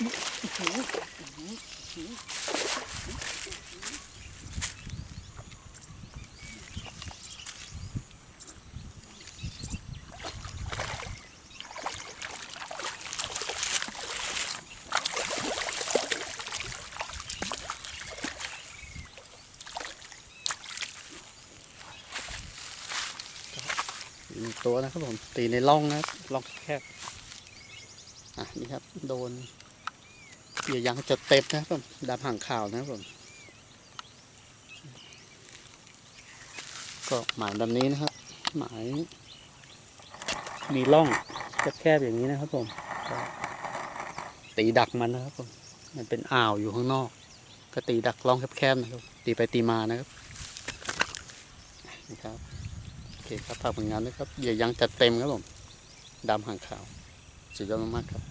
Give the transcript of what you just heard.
ตัวนะครับผมตีในร่องนะครับร่องแคบอะนี่ครับ โดน เหยื่อยังจะเต็มนะครับผมดำห่างข่าวนะครับผมก็หมายแบบนี้นะครับ หมาย มีร่องแคบๆอย่างนี้นะครับผมตีดักมันนะครับผมมันเป็นอ่าวอยู่ข้างนอก ก็ตีดักร่องแคบๆนะครับ ตีไปตีมานะครับนะครับโอเคครับฝากผลงานด้วยครับเหยื่อยังจัดเต็มครับผมดำห่างขาว สุดยอดมากครับ